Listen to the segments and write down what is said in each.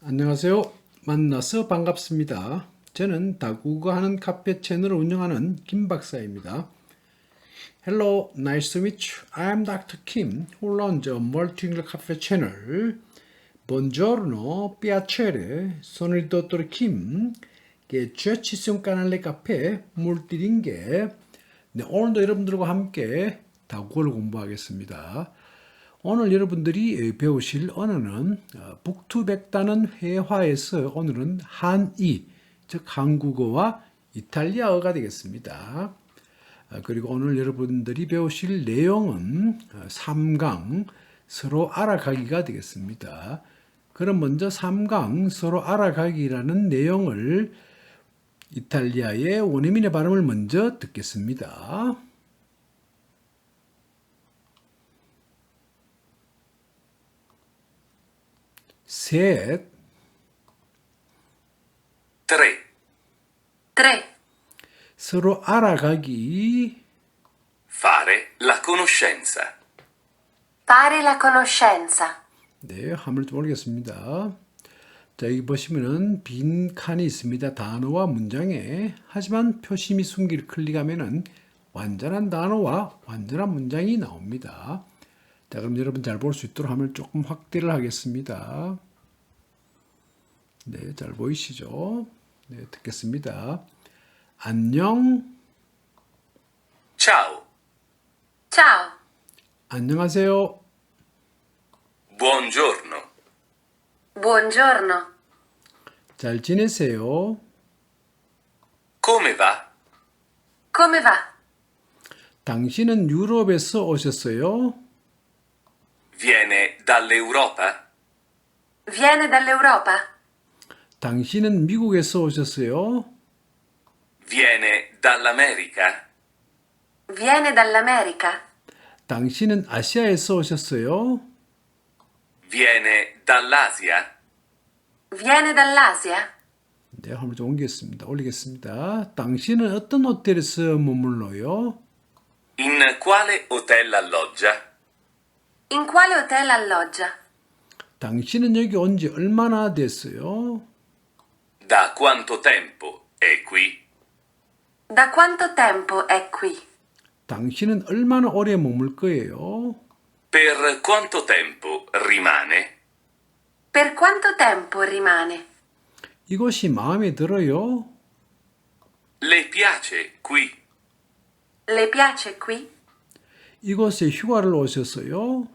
안녕하세요. 만나서 반갑습니다. 저는 다국어 하는 카페 채널을 운영하는 김 박사입니다. Hello, nice to meet you. I'm Dr. Kim, who runs a multilingual cafe channel. Buongiorno, piacere. Sono il dottor Kim, che ci sia un canale caffè multilingue. 네, 오늘도 여러분들과 함께 다국어를 공부하겠습니다. 오늘 여러분들이 배우실 언어는 어, 북투백다는 회화에서 오늘은 한이, 즉 한국어와 이탈리아어가 되겠습니다. 어, 그리고 오늘 여러분들이 배우실 내용은 3강 서로 알아가기가 되겠습니다. 그럼 먼저 3강 서로 알아가기라는 내용을 이탈리아의 원어민의 발음을 먼저 듣겠습니다. 셋, 3. 3. 서로 알아가기, Fare la conoscenza. Fare la conoscenza. 네, 한번 좀 올리겠습니다. 자, 여기 보시면은 빈 칸이 있습니다. 단어와 문장에. 하지만 표시 및 숨기를 클릭하면은 완전한 단어와 완전한 문장이 나옵니다. 자, 그럼 여러분 잘 볼 수 있도록 화면을 조금 확대를 하겠습니다. 네, 잘 보이시죠? 네, 듣겠습니다. 안녕, Ciao. Ciao. 안녕하세요. Buongiorno. Buongiorno. 잘 지내세요. Come va? Come va? 당신은 유럽에서 오셨어요? Viene dall'Europa? Viene dall'Europa? 당신은 미국에서 오셨어요? Viene dall'America? Viene dall'America? 당신은 아시아에서 오셨어요? Viene dall'Asia? Viene dall'Asia? 네, 한번 좀 옮기겠습니다. 올리겠습니다. 당신은 어떤 호텔에서 머물러요? In quale hotel alloggia? In quale hotel alloggia? 당신은 여기 온 지 얼마나 됐어요? Da quanto tempo è qui? Da quanto tempo è qui? 당신은 얼마나 오래 머물 거예요? Per quanto tempo rimane? Per quanto tempo rimane? 이곳이 마음에 들어요? Le piace qui? Le piace qui? 이곳에 휴가를 오셨어요?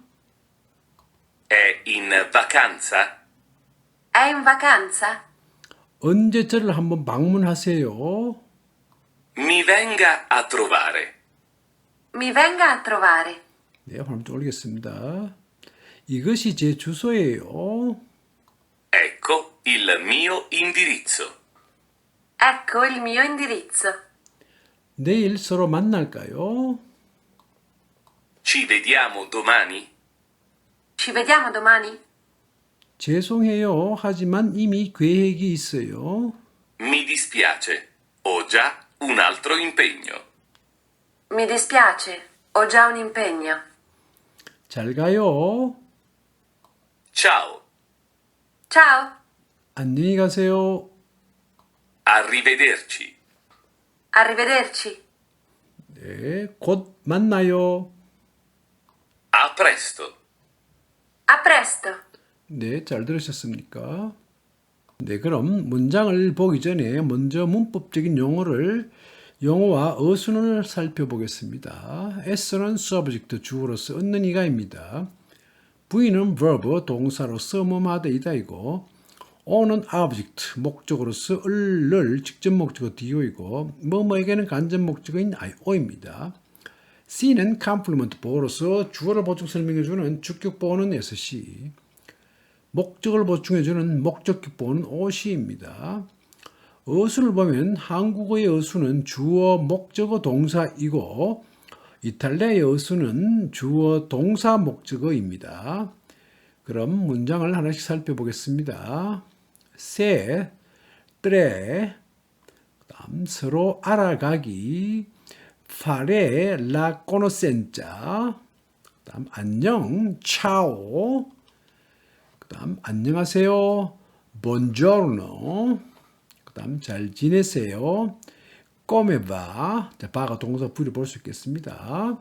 È in vacanza? È in vacanza? 언제 저를 한번 방문하세요? Mi venga a trovare. Mi venga a trovare. 네, 한번 좀 올리겠습니다. 이것이 제 주소예요. Ecco il mio indirizzo. Ecco il mio indirizzo. 내일 서로 만날까요? Ci vediamo domani? Ci vediamo domani? 죄송해요. 하지만 이미 계획이 있어요. Mi dispiace, ho già un altro impegno. Mi dispiace, ho già un impegno. 잘 가요. Ciao, Ciao. 안녕히 가세요. arrivederci. Arrivederci. 네, 곧 만나요. A presto. A presto. 네, 잘 들으셨습니까? 네, 그럼 문장을 보기 전에 먼저 문법적인 용어를 영어와 어순을 살펴보겠습니다. S는 subject 주어로서 얻는 이가입니다. V는 verb 동사로서 뭐뭐하다 이다이고 O는 object 목적으로서 을를 직접 목적어 do이고 뭐뭐에게는 간접 목적어인 io입니다. C는 complement 보어로서 주어를 보충 설명해주는 주격 보어는 SC 목적을 보충해주는 목적격 보어는 OC입니다. 어순을 보면 한국어의 어순은 주어, 목적어, 동사이고 이탈리아의 어순은 주어, 동사, 목적어입니다. 그럼 문장을 하나씩 살펴보겠습니다. 세, tre, 그다음 서로 알아가기, fare la conoscenza, 그다음 안녕, ciao, 그다음 안녕하세요, buongiorno. 그다음 잘 지내세요. come va. 자, 바가 동사 부를 볼수 있겠습니다.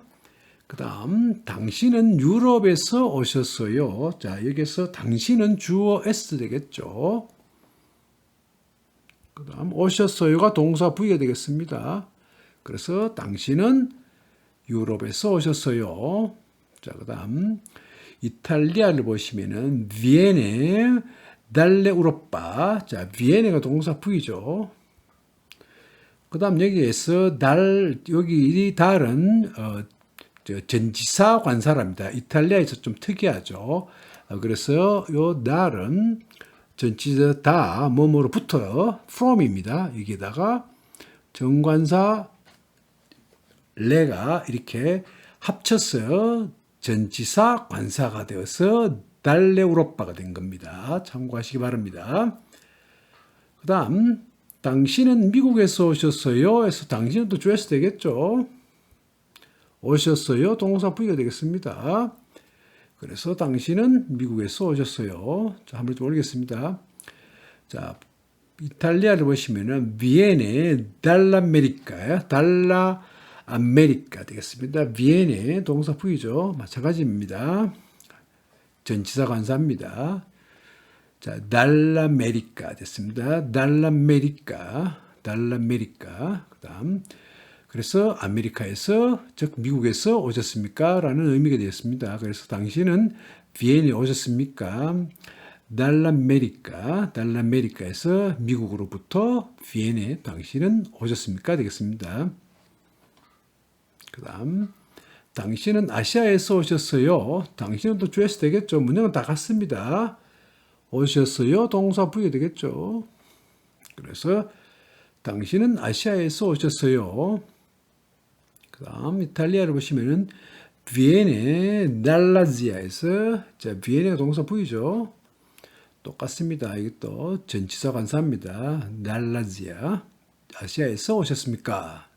그다음 당신은 유럽에서 오셨어요. 자, 여기서 당신은 주어 s 되겠죠. 그다음 오셨어요가 동사 부가 되겠습니다. 그래서 당신은 유럽에서 오셨어요. 자, 그 다음 이탈리아를 보시면은 비에네 달레 우로빠. 자, 비에네가 동사 부이죠. 그 다음 여기에서 달 여기 이 달은 어, 저 전지사 관사랍니다. 이탈리아에서 좀 특이하죠. 어, 그래서 요 달은 전치사 다 뭐뭐로 붙어요. from입니다. 여기다가 정관사 레가 이렇게 합쳐서 전치사 관사가 되어서 달레우로빠가 된 겁니다. 참고하시기 바랍니다. 그 다음 당신은 미국에서 오셨어요? 해서 당신은 또 주에서 되겠죠. 오셨어요? 동사 부위가 되겠습니다. 그래서 당신은 미국에서 오셨어요. 자, 한번 좀 올리겠습니다. 자, 이탈리아를 보시면은 비에네 달라메리카야. 달라 아메리카 되겠습니다. 비에네 동사 부위죠. 마찬가지입니다. 전치사 관사입니다. 자, 달라메리카 됐습니다. 달라메리카, 달라메리카. 그다음 그래서 아메리카에서 즉 미국에서 오셨습니까? 라는 의미가 되었습니다. 그래서 당신은 비엔에 오셨습니까? 달라메리카, 달라메리카에서 미국으로부터 비엔에 당신은 오셨습니까? 되겠습니다. 그 다음, 당신은 아시아에서 오셨어요. 당신은 또 주에서 되겠죠. 문장은 다 같습니다. 오셨어요. 동사 부여 되겠죠. 그래서 당신은 아시아에서 오셨어요. 그 다음 이탈리아를 보시면은 비에네 날라지아에서 자 비에네가 동사 부이죠. 똑같습니다. 이것도 전치사 관사입니다. 날라지아 아시아에서 오셨습니까?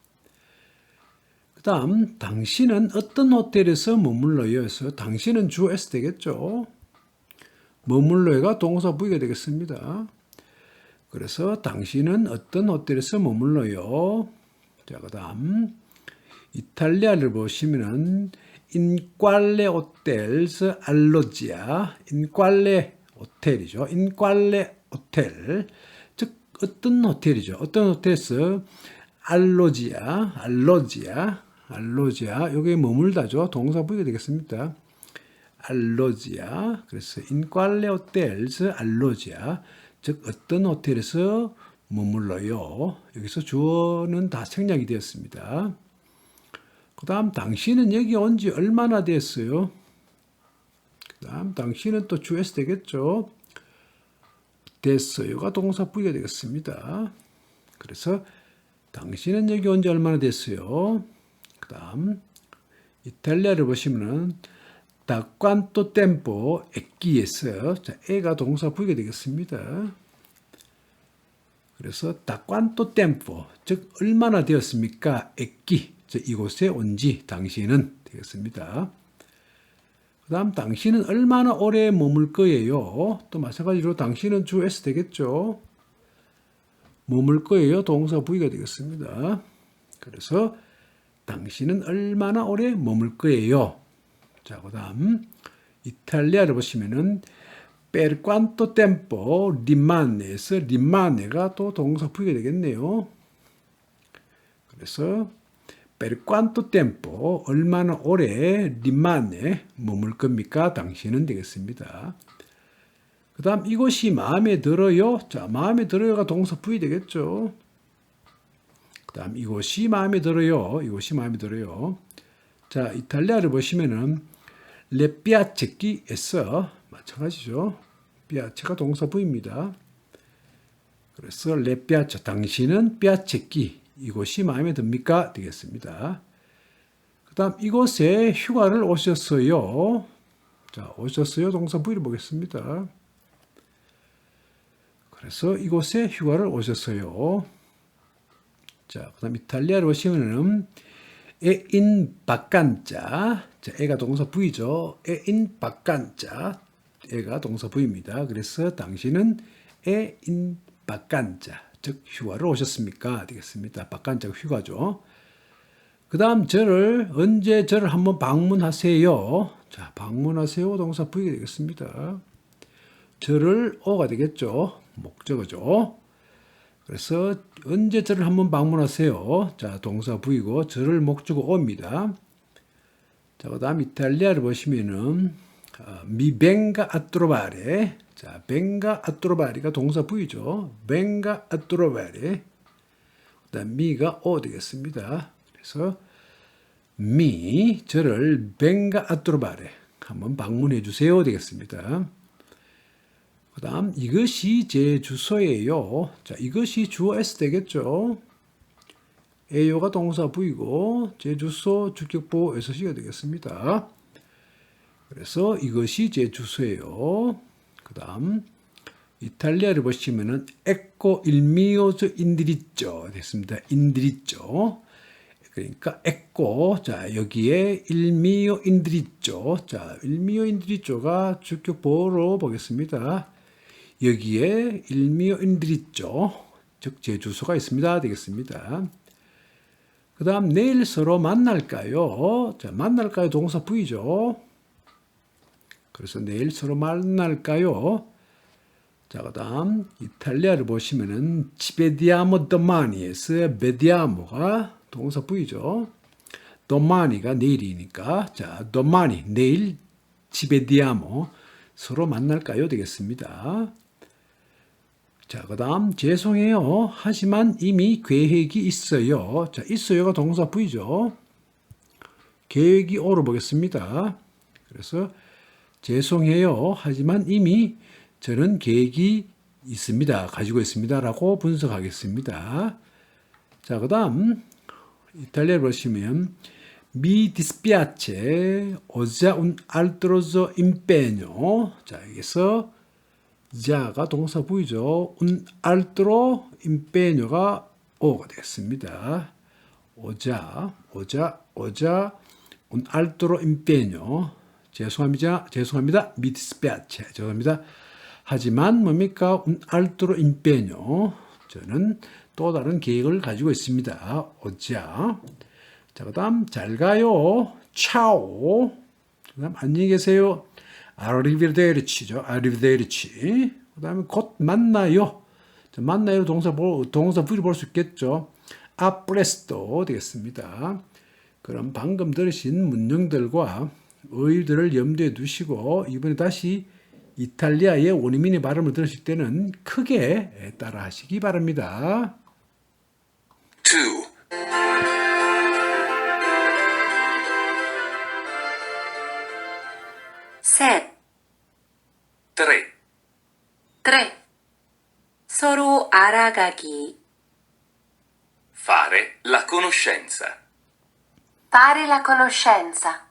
그 다음 당신은 어떤 호텔에서 머물러요? 해서 당신은 주 S 되겠죠. 머물러가 동사 부위가 되겠습니다. 그래서 당신은 어떤 호텔에서 머물러요? 자, 그 다음 이탈리아를 보시면은 인quale hotels allogia, 인quale 호텔이죠. 인quale 호텔, 즉 어떤 호텔이죠. 어떤 호텔에서 알로지아, 알로지아, 알로지아, 여기에 머물다죠. 동사 부위가 되겠습니다. 알로지아, 그래서 인quale hotels allogia, 즉 어떤 호텔에서 머물러요. 여기서 주어는 다 생략이 되었습니다. 그 다음 당신은 여기 온 지 얼마나 됐어요? 그 다음 당신은 또 주에서 되겠죠. 됐어요가 동사 부위가 되겠습니다. 그래서 당신은 여기 온 지 얼마나 됐어요? 그 다음 이탈리아를 보시면은 da quanto tempo 에끼에서 자, 에가 동사 부위가 되겠습니다. 그래서 da quanto tempo 즉 얼마나 되었습니까? 에끼 이곳에 온 지 당신은 되겠습니다. 그 다음 당신은 얼마나 오래 머물 거예요? 또 마찬가지로 당신은 주 S 되겠죠. 머물 거예요. 동사 부위가 되겠습니다. 그래서 당신은 얼마나 오래 머물 거예요? 자, 그 다음 이탈리아를 보시면은 per quanto tempo rimane에서 rimane가 또 부위가 되겠네요. 그래서 per quanto tempo 얼마나 오래 rimane 머물 겁니까? 당신은 되겠습니다. 그 다음 이것이 마음에 들어요. 자, 마음에 들어요가 동사 부위 되겠죠. 그 다음 이것이 마음에 들어요. 이것이 마음에 들어요. 자, 이탈리아를 보시면은 레피아체끼에서 마찬가지죠. 피아체가 동사 부입니다. 그래서 레피아체 당신은 피아체끼 이곳이 마음에 듭니까? 되겠습니다. 그 다음 이곳에 휴가를 오셨어요. 자, 오셨어요. 동사 부위를 보겠습니다. 그래서 이곳에 휴가를 오셨어요. 자, 그 다음 이탈리아를 오시면은 에인 바칸자. 자, 애가 동사 부이죠. 에인 바칸자. 애가 동사 부입니다. 그래서 당신은 in vacanza 즉 휴가를 오셨습니까? 되겠습니다. vacanza가 휴가죠. 그 다음 저를 언제 저를 한번 방문하세요. 자 방문하세요 동사 부위가 되겠습니다. 저를 어가 되겠죠. 목적어죠. 그래서 언제 저를 한번 방문하세요. 자 동사 부위고 저를 목적어 어입니다. 자 그다음 이탈리아를 보시면은 venga a trovare. 자 a trovare가 동사 venga a trovare. 그다음 mi가 어 되겠습니다. 그래서 mi 저를 a trovare 한번 방문해 주세요 되겠습니다. 그 다음 이것이 제 주소예요. 자 이것이 주어 S 되겠죠. 에요가 동사 부이고 제 주소 주격보 S시가 되겠습니다. 그래서 이것이 제 주소예요. 그 다음 이탈리아를 보시면은 에코 일미오즈 인디리쪼 됐습니다. 인디리쪼 그러니까 에코 자 여기에 일미오 인디리쪼 자 일미오 인디리쪼가 주격보로 보겠습니다. 여기에 일미오 인디리쪼 즉제 주소가 있습니다. 되겠습니다. 그 다음 내일 서로 만날까요? 자 만날까요 동사 부이죠. 그래서 내일 서로 만날까요? 자, 그 다음, 이탈리아를 보시면은, 집에디아모 도마니에서 베디아모가 동사 부이죠. 도마니가 내일이니까, 자, 도마니, 내일, 집에디아모, 서로 만날까요? 되겠습니다. 자, 그 다음, 죄송해요. 하지만 이미 계획이 있어요. 자, 있어요가 동사 부이죠. 계획이 오로 보겠습니다. 그래서, 죄송해요. 하지만 이미 저는 계획이 있습니다. 가지고 있습니다. 라고 분석하겠습니다. 자, 그 다음, 이탈리아를 보시면, mi dispiace, ho già un altro. 자, 여기서, 자가 동사 부이죠. un altro impegno가 오가 되겠습니다. 오자, 오자, 오자, un altro impegno. 죄송합니다. 죄송합니다. dispiace. 죄송합니다. 하지만 뭡니까? un altro impegno. 저는 또 다른 계획을 가지고 있습니다. 오자. 자, 그다음 잘 가요. 차오. 그다음 안녕히 계세요. Arrivederci죠. arrivederci. 그다음에 곧 만나요. 자, 만나요 동사 볼- 동사 부를 볼수 있겠죠. presto 되겠습니다. 그럼 방금 들으신 문형들과 어휘들을 염두에 두시고 이번에 다시 이탈리아의 원어민의 발음을 들으실 때는 크게 따라 하시기 바랍니다. 2, 셋, 3, tre, 서로 알아가기, fare la conoscenza. fare la conoscenza.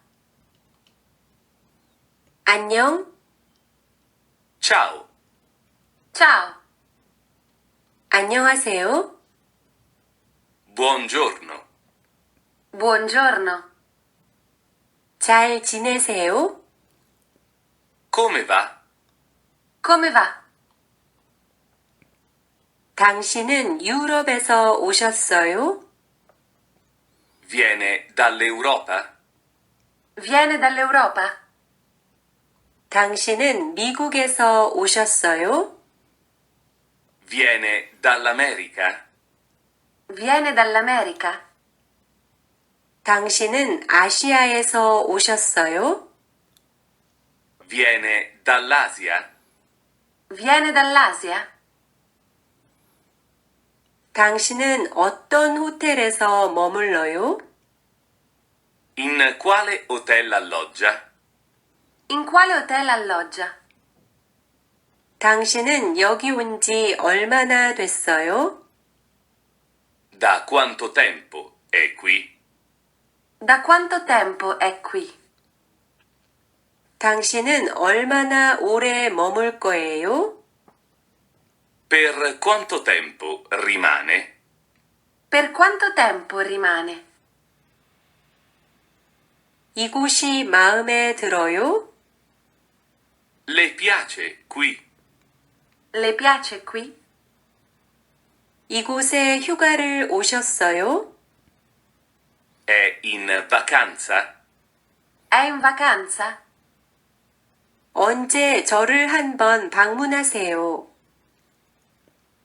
안녕, Ciao, Ciao, 안녕하세요, buongiorno, buongiorno, 잘 지내세요, Come va? come va? 당신은 유럽에서 오셨어요? Viene dall'Europa? Viene dall'Europa? 당신은 미국에서 오셨어요? Viene dall'America? Viene dall'America? 당신은 아시아에서 오셨어요? Viene dall'Asia? Viene dall'Asia? 당신은 어떤 호텔에서 머물러요? In quale hotel alloggia? In quale hotel alloggia? 당신은 여기 온 지 얼마나 됐어요? Da quanto tempo è qui? Da quanto tempo è qui? 당신은 얼마나 오래 머물 거예요? Per quanto tempo rimane? Per quanto tempo rimane? 이곳이 마음에 들어요? Le piace qui? Le piace qui? 이곳에 휴가를 오셨어요? È in vacanza? È in vacanza? 언제 저를 한번 방문하세요.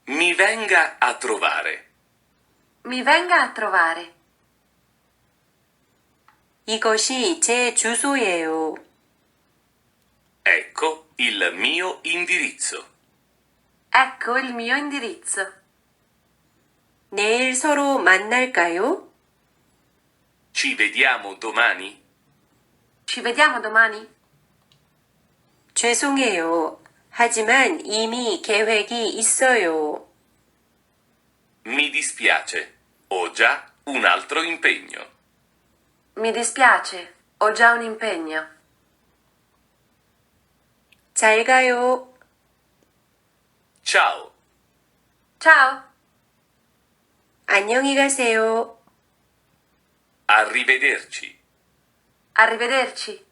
Mi venga a trovare. Mi venga a trovare. 이것이 제 주소예요. Ecco il mio indirizzo. Ecco il mio indirizzo. 내일 서로 만날까요? Ci vediamo domani? Ci vediamo domani? 죄송해요. 하지만 이미 계획이 있어요. Mi dispiace. Ho già un altro impegno. Mi dispiace, ho già un impegno. 잘 가요. Ciao. Ciao! 안녕히 가세요. Arrivederci. Arrivederci.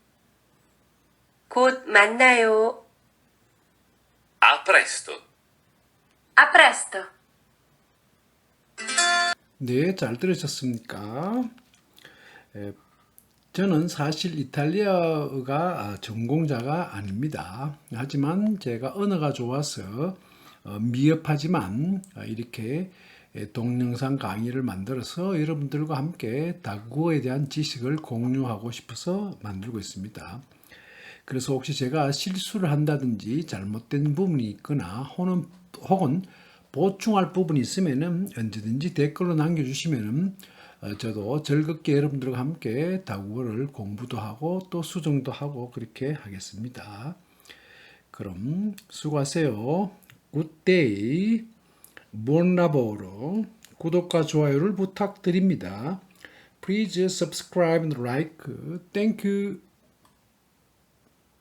곧 만나요. A presto. A presto! 네, 잘 들으셨습니까? 에, 저는 사실 이탈리아어가 아, 전공자가 아닙니다. 하지만 제가 언어가 좋아서 어, 미흡하지만 아, 이렇게 에, 동영상 강의를 만들어서 여러분들과 함께 다국어에 대한 지식을 공유하고 싶어서 만들고 있습니다. 그래서 혹시 제가 실수를 한다든지 잘못된 부분이 있거나 혹은, 혹은 보충할 부분이 있으면은 언제든지 댓글로 남겨주시면은 어, 저도 즐겁게 여러분들과 함께 다국어를 공부도 하고 또 수정도 하고 그렇게 하겠습니다. 그럼 수고하세요. 굿데이. lavoro. 구독과 좋아요를 부탁드립니다. Please subscribe and like. Thank you.